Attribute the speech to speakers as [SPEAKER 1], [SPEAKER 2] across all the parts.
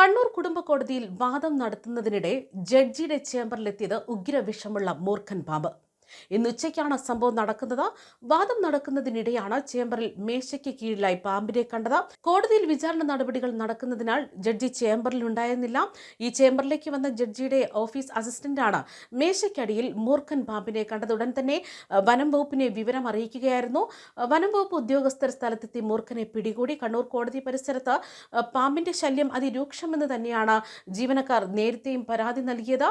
[SPEAKER 1] കണ്ണൂർ കുടുംബ കോടതിയിൽ വാദം നടത്തുന്നതിനിടെ ജഡ്ജിയുടെ ചേംബറിലെത്തിയത് ഉഗ്രവിഷമുള്ള മൂർഖൻ പാമ്പ്. ഇന്ന് ഉച്ചയ്ക്കാണ് സംഭവം നടക്കുന്നത്. വാദം നടക്കുന്നതിനിടെയാണ് ചേംബറിൽ മേശയ്ക്ക് കീഴിലായി പാമ്പിനെ കണ്ടത്. കോടതിയിൽ വിചാരണ നടപടികൾ നടക്കുന്നതിനാൽ ജഡ്ജി ചേംബറിൽ ഉണ്ടായിരുന്നില്ല. ഈ ചേംബറിലേക്ക് വന്ന ജഡ്ജിയുടെ ഓഫീസ് അസിസ്റ്റന്റാണ് മേശയ്ക്കടിയിൽ മൂർഖൻ പാമ്പിനെ കണ്ടത്. ഉടൻ തന്നെ വനം വകുപ്പിനെ വിവരം അറിയിക്കുകയായിരുന്നു. വനം വകുപ്പ് ഉദ്യോഗസ്ഥർ സ്ഥലത്തെത്തി മൂർഖനെ പിടികൂടി. കണ്ണൂർ കോടതി പരിസരത്ത് പാമ്പിന്റെ ശല്യം അതിരൂക്ഷമെന്ന് തന്നെയാണ് ജീവനക്കാർ നേരത്തെയും പരാതി നൽകിയത്.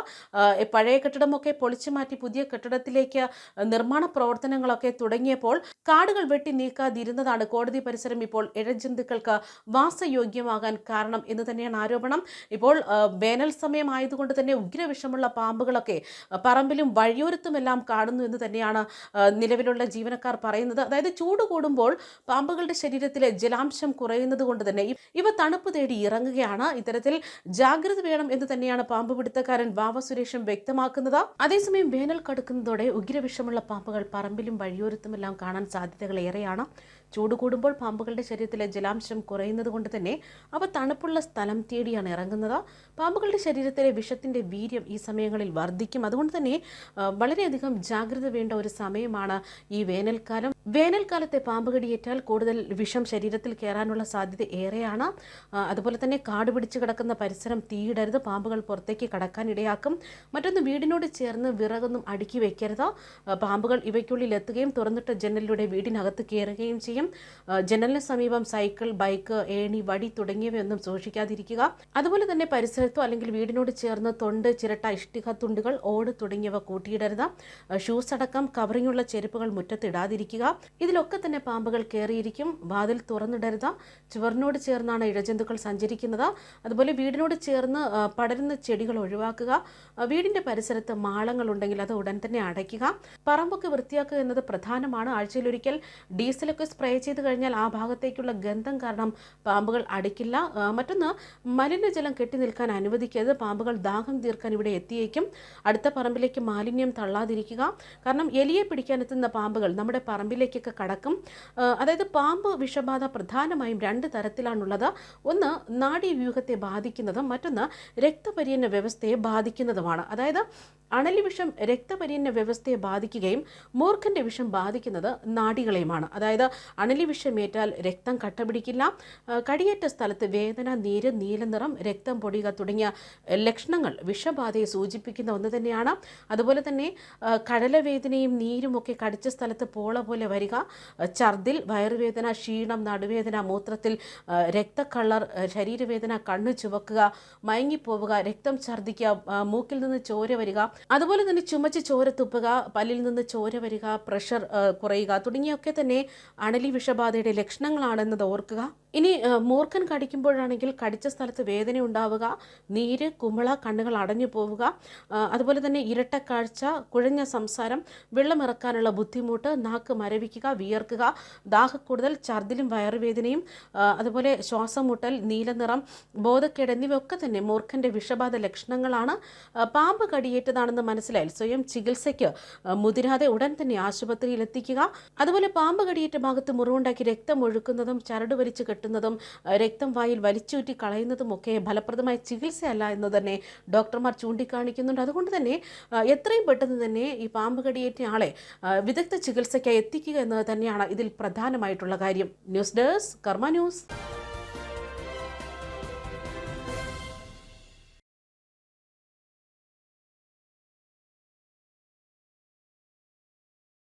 [SPEAKER 1] പഴയ കെട്ടിടമൊക്കെ പൊളിച്ചു മാറ്റി പുതിയ കെട്ടിടത്തിലേക്ക് നിർമ്മാണ പ്രവർത്തനങ്ങളൊക്കെ തുടങ്ങിയപ്പോൾ കാടുകൾ വെട്ടി നീക്കാതിരുന്നതാണ് കോടതി പരിസരം ഇപ്പോൾ ഇഴജന്തുക്കൾക്ക് വാസയോഗ്യമാകാൻ കാരണം എന്ന് തന്നെയാണ് ആരോപണം. ഇപ്പോൾ വേനൽ സമയമായതുകൊണ്ട് തന്നെ ഉഗ്രവിഷമുള്ള പാമ്പുകളൊക്കെ പറമ്പിലും വഴിയോരത്തുമെല്ലാം കാണുന്നു എന്ന് തന്നെയാണ് നിലവിലുള്ള ജീവനക്കാർ പറയുന്നത്. അതായത് ചൂട് കൂടുമ്പോൾ പാമ്പുകളുടെ ശരീരത്തിലെ ജലാംശം കുറയുന്നത് കൊണ്ട് തന്നെ ഇവ തണുപ്പ് തേടി ഇറങ്ങുകയാണ്. ഇത്തരത്തിൽ ജാഗ്രത വേണം എന്ന് തന്നെയാണ് പാമ്പ് പിടുത്തക്കാരൻ വാവ സുരേഷും വ്യക്തമാക്കുന്നത്. അതേസമയം വേനൽ കടുക്കുന്നതോടെ ഉഗ്രവിഷമുള്ള പാമ്പുകൾ പറമ്പിലും വഴിയോരത്തുമെല്ലാം കാണാൻ സാധ്യതകൾ ഏറെയാണ്. ചൂട് കൂടുമ്പോൾ പാമ്പുകളുടെ ശരീരത്തിലെ ജലാംശം കുറയുന്നത് കൊണ്ട് തന്നെ അവ തണുപ്പുള്ള സ്ഥലം തേടിയാണ് ഇറങ്ങുന്നത്. പാമ്പുകളുടെ ശരീരത്തിലെ വിഷത്തിന്റെ വീര്യം ഈ സമയങ്ങളിൽ വർദ്ധിക്കും. അതുകൊണ്ട് തന്നെ വളരെയധികം ജാഗ്രത വേണ്ട ഒരു സമയമാണ് ഈ വേനൽക്കാലം. വേനൽക്കാലത്തെ പാമ്പ് കടിയേറ്റാൽ കൂടുതൽ വിഷം ശരീരത്തിൽ കയറാനുള്ള സാധ്യത ഏറെയാണ്. അതുപോലെ തന്നെ കാട് പിടിച്ച് കിടക്കുന്ന പരിസരം തീയിടരുത് പാമ്പുകൾ പുറത്തേക്ക് കടക്കാനിടയാക്കും മറ്റൊന്ന് വീടിനോട് ചേർന്ന് വിറകൊന്നും അടുക്കി വയ്ക്കരുത് പാമ്പുകൾ ഇവയ്ക്കുള്ളിൽ എത്തുകയും തുറന്നിട്ട ജനലിലൂടെ വീടിനകത്ത് കയറുകയും ചെയ്യും. ആ, ജനലിന് സമീപം സൈക്കിൾ ബൈക്ക് ഏണി വടി തുടങ്ങിയവയൊന്നും സൂക്ഷിക്കാതിരിക്കുക. അതുപോലെ തന്നെ പരിസരത്തോ അല്ലെങ്കിൽ വീടിനോട് ചേർന്ന് തൊണ്ട് ചിരട്ട ഇഷ്ടിക തുണ്ടുകൾ ഓട് തുടങ്ങിയവ കൂട്ടിയിടരുത്. ഷൂസ് അടക്കം കവറിങ്ങുള്ള ചെരുപ്പുകൾ മുറ്റത്തിടാതിരിക്കുക. ഇതിലൊക്കെ തന്നെ പാമ്പുകൾ കയറിയിരിക്കും. വാതിൽ തുറന്നിടരുത്. ചുവറിനോട് ചേർന്നാണ് ഇഴജന്തുക്കൾ സഞ്ചരിക്കുന്നത്. അതുപോലെ വീടിനോട് ചേർന്ന് പടരുന്ന ചെടികൾ ഒഴിവാക്കുക. വീടിന്റെ പരിസരത്ത് മാളങ്ങൾ ഉണ്ടെങ്കിൽ അത് ഉടൻ തന്നെ അടയ്ക്കുക. പറമ്പൊക്കെ വൃത്തിയാക്കുക എന്നത് പ്രധാനമാണ്. ആഴ്ചയിലൊരിക്കൽ ഡീസലൊക്കെ സ്പ്രേ ചെയ്ത് കഴിഞ്ഞാൽ ആ ഭാഗത്തേക്കുള്ള ഗന്ധം കാരണം പാമ്പുകൾ അടിക്കില്ല. മറ്റൊന്ന് മലിനജലം കെട്ടി നിൽക്കാൻ അനുവദിക്കരുത്. പാമ്പുകൾ ദാഹം തീർക്കാൻ ഇവിടെ എത്തിയേക്കും. അടുത്ത പറമ്പിലേക്ക് മാലിന്യം തള്ളാതിരിക്കുക. കാരണം എലിയെ പിടിക്കാനെത്തുന്ന പാമ്പുകൾ നമ്മുടെ പറമ്പിലേക്കൊക്കെ കടക്കും. അതായത് പാമ്പ് വിഷബാധ പ്രധാനമായും രണ്ട് തരത്തിലാണുള്ളത്. ഒന്ന് നാഡീവ്യൂഹത്തെ ബാധിക്കുന്നതും മറ്റൊന്ന് രക്തപര്യന വ്യവസ്ഥയെ ബാധിക്കുന്നതുമാണ്. അതായത് അണലി വിഷം രക്തപര്യന വ്യവസ്ഥയെ ബാധിക്കുകയും മൂർഖന്റെ വിഷം ബാധിക്കുന്നത് നാഡികളെയുമാണ്. അതായത് അണലി വിഷമേറ്റാൽ രക്തം കട്ടപിടിക്കില്ല. കടിയേറ്റ സ്ഥലത്ത് വേദന നീര് നീലനിറം രക്തം പൊടിയുക തുടങ്ങിയ ലക്ഷണങ്ങൾ വിഷബാധയെ സൂചിപ്പിക്കുന്ന ഒന്ന് തന്നെയാണ്. അതുപോലെ തന്നെ കടലവേദനയും നീരുമൊക്കെ കടിച്ച സ്ഥലത്ത് പോള പോലെ വരിക ഛർദിൽ വയറുവേദന ക്ഷീണം നടുവേദന മൂത്രത്തിൽ രക്തക്കള്ളർ ശരീരവേദന കണ്ണു ചുവക്കുക മയങ്ങിപ്പോവുക രക്തം ഛർദിക്കുക മൂക്കിൽ നിന്ന് ചോര വരിക അതുപോലെ തന്നെ ചുമച്ച് ചോര തുപ്പുക പല്ലിൽ നിന്ന് ചോര വരിക പ്രഷർ കുറയുക തുടങ്ങിയൊക്കെ തന്നെ അണലി വിഷബാധയുടെ ലക്ഷണങ്ങളാണെന്നത് ഓർക്കുക. ഇനി മൂർഖൻ കടിക്കുമ്പോഴാണെങ്കിൽ കടിച്ച സ്ഥലത്ത് വേദന ഉണ്ടാവുക നീര് കുമിള കണ്ണുകൾ അടഞ്ഞു പോവുക അതുപോലെ തന്നെ ഇരട്ടക്കാഴ്ച കുഴഞ്ഞ സംസാരം വെള്ളമിറക്കാനുള്ള ബുദ്ധിമുട്ട് നാക്ക് മരവിക്കുക വിയർക്കുക ദാഹക്കൂടുതൽ ഛർദിലും വയറുവേദനയും അതുപോലെ ശ്വാസം മുട്ടൽ നീലനിറം ബോധക്കേട് എന്നിവയൊക്കെ തന്നെ മൂർഖന്റെ വിഷബാധ ലക്ഷണങ്ങളാണ്. പാമ്പ് കടിയേറ്റതാണെന്ന് മനസ്സിലായാൽ സ്വയം ചികിത്സയ്ക്ക് മുതിരാതെ ഉടൻ തന്നെ ആശുപത്രിയിൽ എത്തിക്കുക അതുപോലെ പാമ്പ് കടിയേറ്റ ഭാഗത്ത് മുറിവുണ്ടാക്കി രക്തം ഒഴുക്കുന്നതും ചരട് കെട്ടുന്നതും രക്തം വായിൽ വലിച്ചൂറ്റി കളയുന്നതും ഒക്കെ ഫലപ്രദമായ ചികിത്സയല്ല എന്ന് തന്നെ ഡോക്ടർമാർ ചൂണ്ടിക്കാണിക്കുന്നുണ്ട്. അതുകൊണ്ട് തന്നെ എത്രയും പെട്ടെന്ന് തന്നെ ഈ പാമ്പ് കടിയേറ്റ ആളെ വിദഗ്ധ ചികിത്സയ്ക്കായി എത്തിക്കുക എന്നത് തന്നെയാണ് ഇതിൽ പ്രധാനമായിട്ടുള്ള കാര്യം. News desk Karma news.